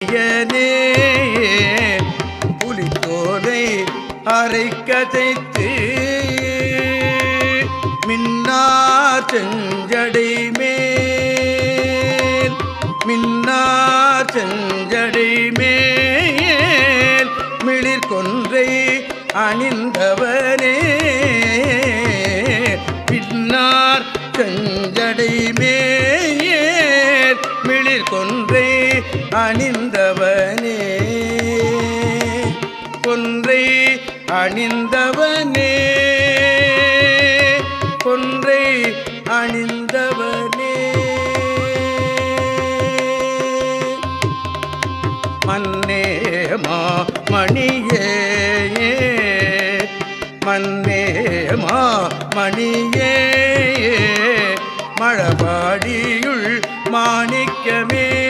ஐயனே புலித்தோலை அரை கதைத்து மின்னார் செஞ்சடை மேல் மின்னார் செஞ்சடை மேல் மிளிர் கொன்றை அணிந்தவனே. கொன்றை அணிந்தவனே. கொன்றை அணிந்தவனே. கொன்றை அணிந்தவனே. மன்னேமா மணியே மன்னேமா மணியே மழபாடியுள் மாணிக்கமே.